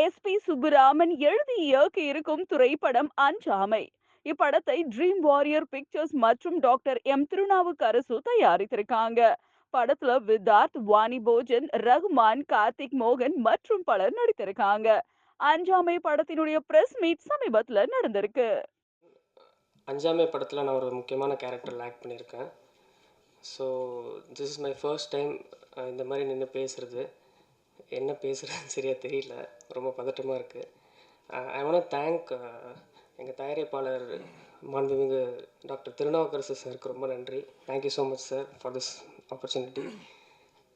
S. B. Subburaman எழுதி இயக்கி இருக்கும் திரைப்படம் அஞ்சாமை. இப்படத்தை ட்ரீம் வாரியர் பிக்சர்ஸ் மற்றும் டாக்டர் எம் திருநாவுக்கரசு தயாரித்திருக்காங்க. படத்துல விதார்த் வாணி போஜன் ரகுமான் கார்த்திக் மோகன் மற்றும் பலர் நடித்திருக்காங்க. அஞ்சாமை படத்தினுடைய பிரஸ் மீட் சமீபத்துல நடந்திருக்கு. அஞ்சாமை படத்தில் நான் ஒரு முக்கியமான கேரக்டரில் ஆக்ட் பண்ணியிருக்கேன். So this is my first time இந்த மாதிரி நின்று பேசுகிறது என்ன பேசுகிறேன்னு சரியாக தெரியல. ரொம்ப பதட்டமாக இருக்குது ஐ வாண்ட் தேங்க் எங்கள் தயாரிப்பாளர் மாண்புமிகு டாக்டர் திருநாவுக்கரசு சாருக்கு ரொம்ப நன்றி. Thank you so much sir for this opportunity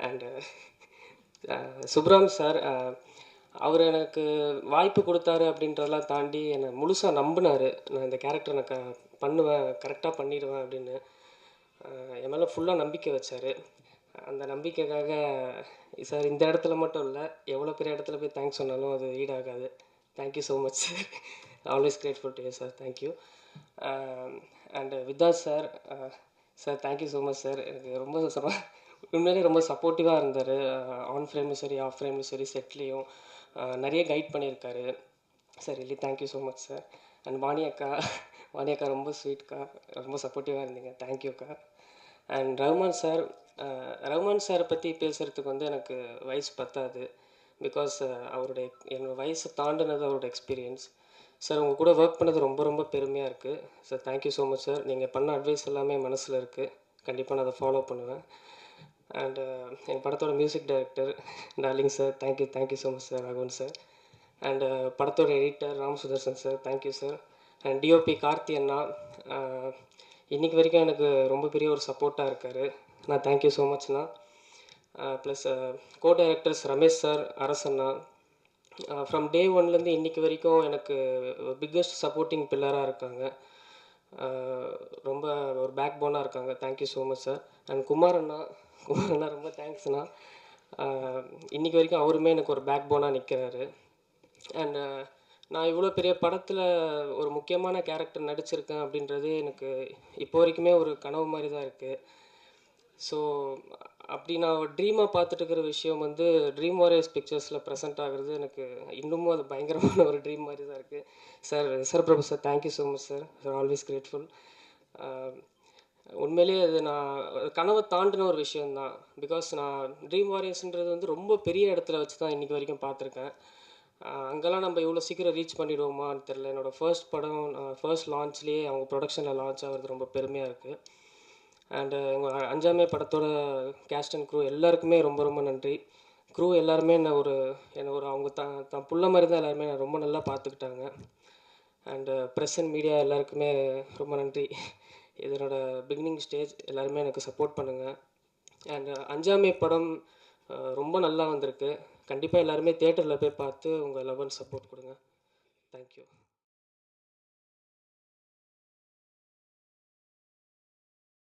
and Subram sir அவர் எனக்கு வாய்ப்பு கொடுத்தாரு அப்படின்றதெல்லாம் தாண்டி என்னை முழுசாக நம்பினார். நான் இந்த கேரக்டர் நான் க பண்ணுவேன் கரெக்டாக பண்ணிடுவேன் அப்படின்னு என் மேலே ஃபுல்லாக நம்பிக்கை வச்சார். அந்த நம்பிக்கைக்காக சார் இந்த இடத்துல மட்டும் இல்லை எவ்வளோ பெரிய இடத்துல போய் தேங்க்ஸ் சொன்னாலும் அது ஈடாகாது. Thank you so much sir always grateful to you sir thank you and விதாஸ் sir sir thank you so much sir எனக்கு ரொம்ப உண்மையிலே ரொம்ப சப்போர்ட்டிவாக இருந்தார். ஆன் ஃப்ரேமும் சரி ஆஃப் ஃப்ரேமும் சரி செட்லேயும் uh, நிறைய கைட் பண்ணியிருக்காரு. Sir really thank you so much sir and Vani அக்கா வாணி அக்கா ரொம்ப ஸ்வீட்க்கா ரொம்ப சப்போர்ட்டிவாக இருந்தீங்க. தேங்க்யூக்கா அண்ட் ரஹ்மான் சார் ரகுமான் சாரை பற்றி பேசுகிறதுக்கு வந்து எனக்கு வயசு பத்தாது. பிகாஸ் அவருடைய என்னோடய வயசை தாண்டினது அவரோட எக்ஸ்பீரியன்ஸ் சார் உங்கள் கூட ஒர்க் பண்ணது ரொம்ப ரொம்ப பெருமையாக இருக்குது sir thank you so much sir நீங்கள் பண்ண அட்வைஸ் எல்லாமே மனசில் இருக்குது கண்டிப்பாக நான் அதை ஃபாலோ பண்ணுவேன். அண்டு என் படத்தோட music director darling sir thank you thank you so much sir Raghuvan sir and படத்தோட editor Ram Sudarshan sir thank you sir and DOP Karthi அண்ணா இன்றைக்கி வரைக்கும் எனக்கு ரொம்ப பெரிய ஒரு சப்போர்ட்டாக இருக்கார். அண்ணா thank you so மச்ண்ணா plus co directors Ramesh sir அரசண்ணா from day ஒன்லேருந்து இன்னைக்கு வரைக்கும் எனக்கு பிக்கஸ்ட் சப்போர்ட்டிங் பில்லராக இருக்காங்க. ரொம்ப ஒரு பேக் போனாக இருக்காங்க thank you so much sir and Kumar அண்ணா குமார் அண்ணா ரொம்ப தேங்க்ஸ்ண்ணா இன்றைக்கி வரைக்கும் அவருமே எனக்கு ஒரு பேக் போனாக நிற்கிறாரு அண்ட் நான் இவ்வளோ பெரிய படத்தில் ஒரு முக்கியமான கேரக்டர் நடிச்சிருக்கேன் அப்படின்றது எனக்கு இப்போ வரைக்குமே ஒரு கனவு மாதிரி தான் இருக்குது ஸோ அப்படி நான் ஒரு ட்ரீமாக பார்த்துட்டு இருக்கிற விஷயம் வந்து ட்ரீம் வாரியர்ஸ் பிக்சர்ஸில் ப்ரெசென்ட் ஆகிறது எனக்கு இன்னமும் அது பயங்கரமான ஒரு ட்ரீம் மாதிரி தான் இருக்குது sir sir Prabhu sir thank you so much sir sir always grateful உண்மையிலேயே அது நான் கனவை தாண்டின ஒரு விஷயந்தான் பிகாஸ் நான் ட்ரீம் வாரியர்ஸ்ன்றது வந்து ரொம்ப பெரிய இடத்துல வச்சு தான் இன்றைக்கி வரைக்கும் பார்த்துருக்கேன். அங்கெல்லாம் நம்ம இவ்வளோ சீக்கிரம் ரீச் பண்ணிடுவோமான்னு தெரில என்னோடய ஃபர்ஸ்ட் படம் ஃபர்ஸ்ட் லான்ச்லேயே அவங்க ப்ரொடக்ஷனில் லான்ச் ஆகிறது ரொம்ப பெருமையாக இருக்குது அண்டு எங்கள் uh, அஞ்சாமே படத்தோட கேஸ்ட் அண்ட் க்ரூ எல்லாருக்குமே ரொம்ப ரொம்ப நன்றி. க்ரூ எல்லாருமே என்ன ஒரு என்ன ஒரு அவங்க தான் தான் புள்ள மாதிரி தான் எல்லாருமே என்னை ரொம்ப நல்லா பார்த்துக்கிட்டாங்க and press uh, and media எல்லாருக்குமே ரொம்ப நன்றி. இதனோட பிகினிங் ஸ்டேஜ் எல்லாருமே எனக்கு சப்போர்ட் பண்ணுங்கள் அண்ட் uh, அஞ்சாமே படம் ரொம்ப நல்லா வந்திருக்கு. கண்டிப்பாக எல்லாருமே தேட்டரில் போய் பார்த்து உங்கள் லவ் அண்ட் சப்போர்ட் கொடுங்க. Thank you